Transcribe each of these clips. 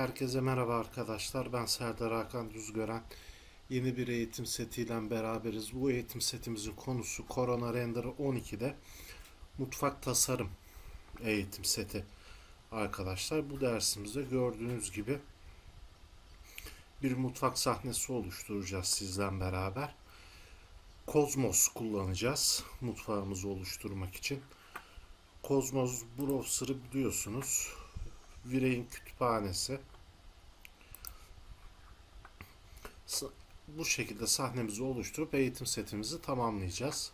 Herkese merhaba arkadaşlar. Ben Serdar Hakan Düzgören. Yeni bir eğitim setiyle beraberiz. Bu eğitim setimizin konusu Corona Render 12'de mutfak tasarım eğitim seti. Arkadaşlar bu dersimizde gördüğünüz gibi bir mutfak sahnesi oluşturacağız sizden beraber. Kozmos kullanacağız mutfağımızı oluşturmak için. Kozmos browser'ı biliyorsunuz. Virey'in kütüphanesi. Bu şekilde sahnemizi oluşturup eğitim setimizi tamamlayacağız.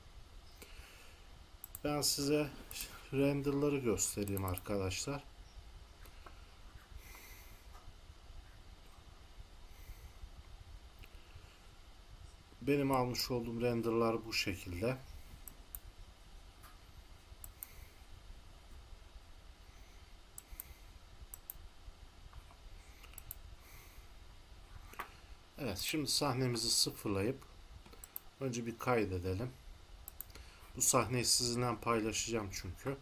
Ben size renderları göstereyim arkadaşlar. Benim almış olduğum renderlar bu şekilde. Evet, şimdi sahnemizi sıfırlayıp önce bir kaydedelim. Bu sahneyi sizinle paylaşacağım çünkü.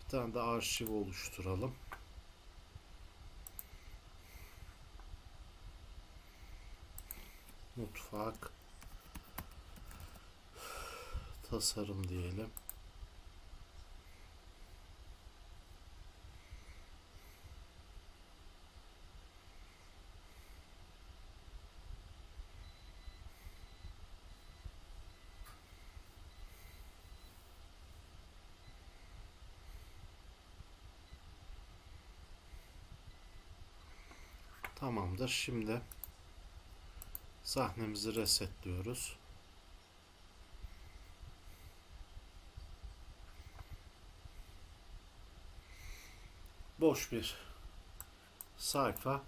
Bir tane de arşiv oluşturalım. Mutfak tasarım diyelim. Tamamdır. Şimdi sahnemizi resetliyoruz. Boş bir sayfa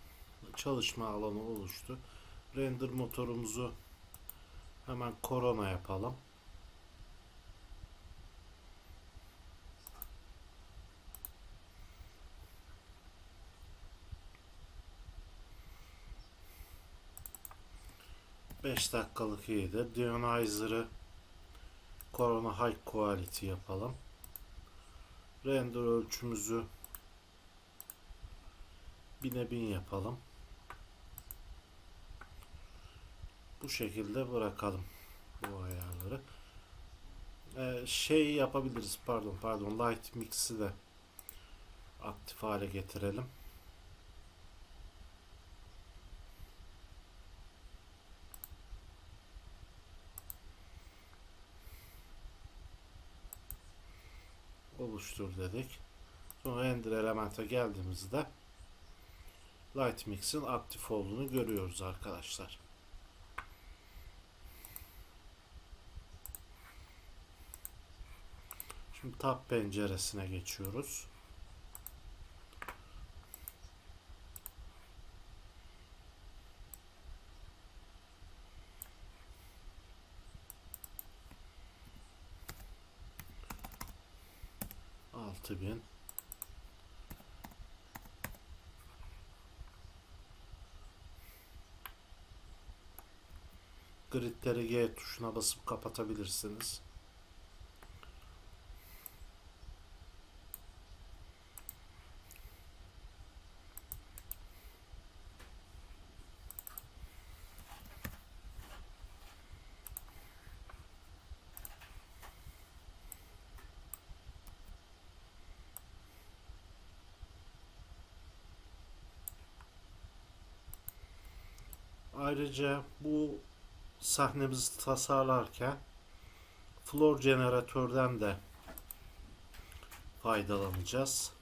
çalışma alanı oluştu. Render motorumuzu hemen korona yapalım. Beş dakikalık iyidir. Dionizer'ı Corona High Quality yapalım. Render ölçümüzü bine bin yapalım. Bu şekilde bırakalım bu ayarları. Ee, şey yapabiliriz pardon pardon light mix'i de aktif hale getirelim. Oluştur dedik. Sonra render elemente geldiğimizde Light Mix'in aktif olduğunu görüyoruz arkadaşlar. Şimdi tab penceresine geçiyoruz. Altı bin. Gridleri G tuşuna basıp kapatabilirsiniz. Ayrıca bu sahnemizi tasarlarken floor jeneratörden de faydalanacağız.